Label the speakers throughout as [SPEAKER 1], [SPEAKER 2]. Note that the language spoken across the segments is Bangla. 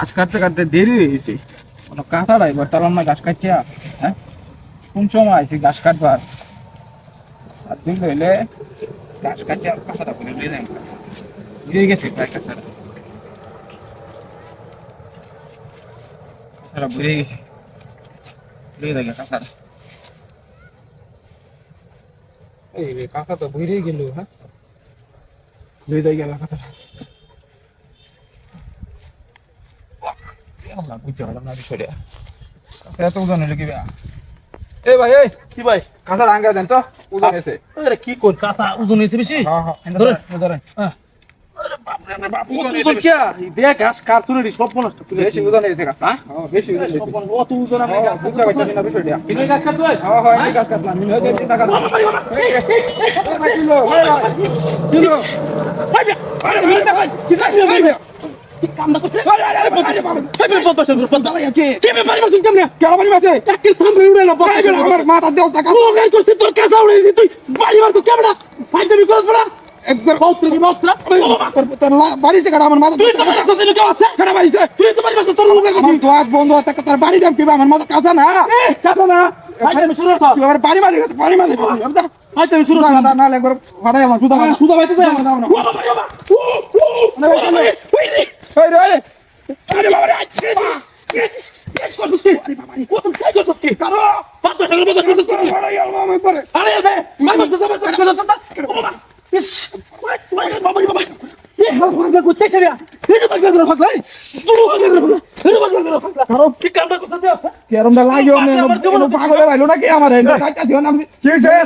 [SPEAKER 1] ঘাস কাটতে কাটতে দেরি হয়ে গেছে। কোনো কাঁথাটা এবার তালাম না ঘাস কাটছে হ্যাঁ? কোন সময় আইছি ঘাস কাটবার? আর দিন হইলে ঘাস কাটছে আর কাঁথাটা করে গেছে প্রায় কাঁথাটা। কাঁথাটা গেছে। এই রে কাঁথা তো বইরে গেল হ্যাঁ? দেখে গেল কাঁথাটা। আল্লাহ বুঝতে পারলাম না বিষয়টা এত ওজন হইলে কি? এই ভাই এই
[SPEAKER 2] কি ভাই
[SPEAKER 1] কাঁথার আঙ্গা দেন তো ওজন এসে
[SPEAKER 2] আরে কি কর কাঁথা ওজন হয়েছে বেশি
[SPEAKER 1] হ্যাঁ হ্যাঁ।
[SPEAKER 2] ধরেন
[SPEAKER 1] ধরেন
[SPEAKER 2] হ্যাঁ।
[SPEAKER 1] ওজন
[SPEAKER 2] ওজন কে দেখ ঘাস কার তুলে সব নষ্ট তুলে
[SPEAKER 1] বেশি ওজন এসে কাঁথা
[SPEAKER 2] হ্যাঁ?
[SPEAKER 1] হ্যাঁ বেশি ওজন এসে
[SPEAKER 2] অত ওজন আমি
[SPEAKER 1] হ্যাঁ বুঝতে পারছি না বিষয়টা
[SPEAKER 2] কিনে ঘাস কাটতে হয়
[SPEAKER 1] হ্যাঁ হ্যাঁ এই কাজ কাটলাম মিলে হয়ে চিন্তা করলাম কিলো কিলো
[SPEAKER 2] কামটা করছে
[SPEAKER 1] আরে আরে আরে বাবা
[SPEAKER 2] আরে পদ্মা সেতু পদ্মা
[SPEAKER 1] দালাই আছে
[SPEAKER 2] কেমনে পারি মারছিস কেমনে
[SPEAKER 1] কেমন আছে
[SPEAKER 2] টাকের থামরে উড়ে না পদ্মা
[SPEAKER 1] আমার মাথা দেও টাকা
[SPEAKER 2] ও গাই করছিস তোর কাছে উড়ে দিছিস তুই বাড়ি মার তো কেমনে ফাইজমি করছ না
[SPEAKER 1] একবার
[SPEAKER 2] মৌত্র কি মৌত্র
[SPEAKER 1] তোর তোর বাড়িতে কাটা আমার মাথা
[SPEAKER 2] তুই তো কাছে দিন কেউ আছে
[SPEAKER 1] কাটা বাড়িতে
[SPEAKER 2] তুই তো বাড়ি মারছিস তোর মুখে
[SPEAKER 1] আমার দোয়াত বন্ধ আছে তোর বাড়ি দাম কিবা আমার মাথা কাঁচা না
[SPEAKER 2] শুরু কর
[SPEAKER 1] তুই আমার বাড়ি মালিক বাড়ি মালিক
[SPEAKER 2] শুরু
[SPEAKER 1] একবার আমার সুদা
[SPEAKER 2] সুদা বাইতে
[SPEAKER 1] দাও
[SPEAKER 2] আচ্ছা কি কি কি
[SPEAKER 1] নে আমার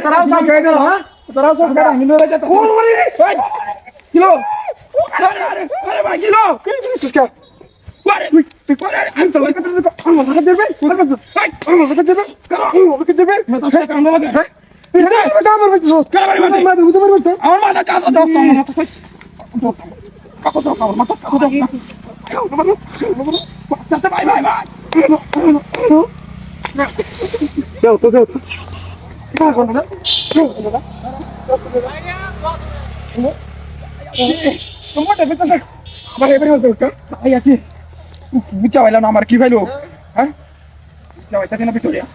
[SPEAKER 1] তারাও সব কই দিল হ্যাঁ তারাও সব আমি কিলো আরে আরে আরে ভাই কিলো কিসকা আরে তুই করে আমি তো লড়াই করতে আমার মাথা দেবে? ভাই আমার মাথা দেবে? আমার মাথা দেবে? কাম লাগে হ্যাঁ আমার মাথা কাছে দাও মাথা আমার দেখে এবারে হতো আই আছি। বুঝা পাইলাম আমার কি পাইলো হ্যাঁ? বুঝা পাইতে না ভিতরিয়া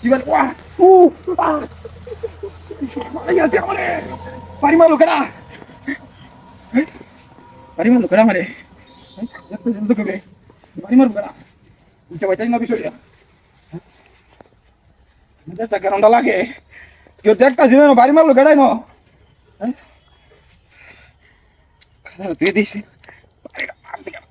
[SPEAKER 1] কি বল ওয়া উ আই আছি আমারে। পারি মারলো কেডা পারি মারলো কেডা আমারে দেখতে জলদি কবে? পারি মারলো কেডা বুঝা পাইতে না ভিতরিয়া দেশটা কেরমটা লাগে। কেউ দেখতাছি না বাড়ি মারলো গেড়াই ন তুই দিস। Mexican.